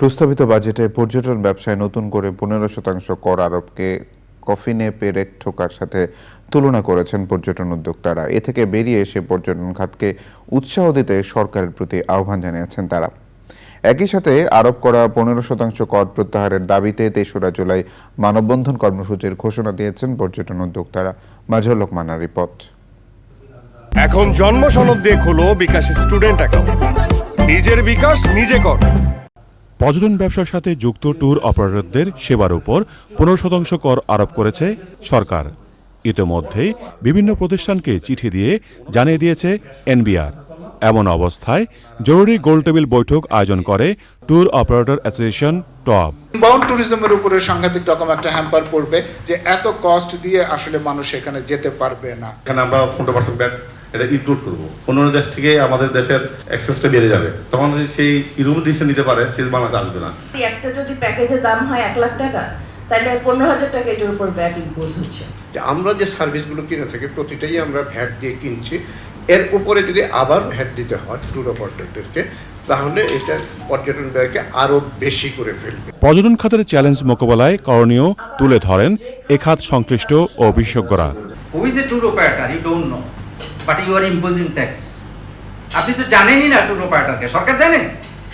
প্রস্তাবিত বাজেটে পর্যটন ব্যবসায় নতুন করে পনেরো শতাংশ কর আরোপকে কফিনে পেরেক ঠোকার সাথে তুলনা করেছেন পর্যটন উদ্যোক্তারা। এ থেকে বেরিয়ে এসে পর্যটন খাতকে উৎসাহ দিতে সরকারের প্রতি আহ্বান জানিয়েছেন তারা। একই সাথে আরোপ করা পনেরো শতাংশ কর প্রত্যাহারের দাবিতে তেসরা জুলাই মানববন্ধন কর্মসূচির ঘোষণা দিয়েছেন পর্যটন উদ্যোক্তারা। মাঝর লোকমানার রিপোর্ট। এখন জন্ম সনদ দিয়ে খোলো বিকাশ স্টুডেন্ট অ্যাকাউন্ট। নিজের বিকাশ নিজে কর। পর্যটন ব্যবসার সাথে যুক্ত ট্যুর অপারেটরদের সেবার উপর পনেরো শতাংশ কর আরোপ করেছে সরকার। ইতোমধ্যেই বিভিন্ন প্রতিষ্ঠানকে চিঠি দিয়ে জানিয়ে দিয়েছে এনবিআর। এমন অবস্থায় জরুরি গোলটেবিল বৈঠক আয়োজন করে tour operator association top. Inbound ট্যুরিজমের উপরে সাংঘাতিক রকম একটা হ্যাম্পার পড়বে যে এত কস্ট দিয়ে আসলে মানুষ এখানে যেতে পারবে না। এখানে আমরা পনেরো পার্সেন্ট এটা ইনক্লুড করব। অন্য দেশ থেকে আমাদের দেশের অ্যাক্সেসটা বেড়ে যাবে। তখন যদি সেই ইউরোপ ডিসিশন নিতে পারে সে বাংলাদেশে আসবে না। একটা যদি প্যাকেজের দাম হয় এক লাখ টাকা তাহলে পনেরো হাজার টাকা এটার উপর ব্যাট ইম্পোজ হচ্ছে। যে আমরা যে সার্ভিসগুলো কিনে থাকি প্রতিটাই আমরা ভ্যাট দিয়ে কিনছি। এর উপরে যদি আবার ভ্যাট দিতে হয় ট্যুর অপারেটরদেরকে তাহলে এটা পর্যটন ব্যয়কে আরও বেশি করে ফেলবে। পর্যটন খাতের চ্যালেঞ্জ মোকাবেলায় করণীয় তুলে ধরেন এ খাত সংশ্লিষ্ট ও বিশেষজ্ঞরা। Who is a tour operator you don't know but you are imposing tax আপনি তো জানেনই না ট্যুর অপারেটরকে সরকার জানেন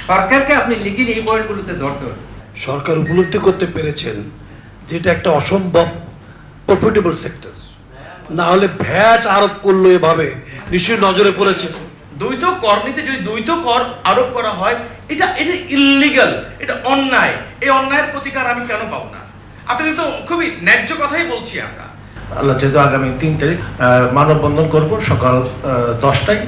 সরকারকে আপনি লিখিলে এই পয়েন্টগুলোতে ধরতে হবে। সরকার উপলব্ধি করতে পেরেছেন যে এটা একটা অসম্ভব প্রফিটেবল সেক্টর না হলে ভ্যাট আরোপ করল এভাবে। নিশ্চয়ই নজরে পড়েছে। দ্বৈত কর নিতে যদি দ্বৈত কর আরোপ করা হয় এটা এটা ইল্লিগাল এটা অন্যায়। এই অন্যায়ের প্রতিকার আমি কেন পাবো না? আপনাদের তো খুবই ন্যায্য কথাই বলছি আমরা। আল্লাহ যেহেতু আগামী তিন তারিখ মানববন্ধন করব সকাল দশটায়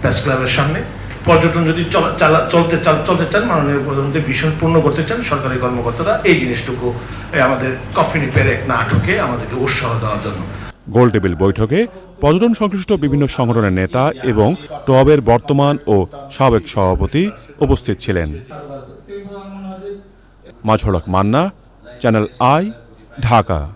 প্রেস ক্লাবের সামনে। পর্যটন যদি চলা- চলতে চাল- চলতে চান, মাননীয় প্রধানমন্ত্রী ভীষণ পূর্ণ করতে চান, সরকারি কর্মকর্তারা এই জিনিসটুকু আমাদের কফিনি পেরেক না আটকে আমাদেরকে উৎসাহ দেওয়ার জন্য। গোলটেবিল বৈঠকে পর্যটন সংশ্লিষ্ট বিভিন্ন সংগঠনের নেতা এবং টবের বর্তমান ও সাবেক সভাপতি উপস্থিত ছিলেন। মাঝড়ক মান্না, চ্যানেল আই, ঢাকা।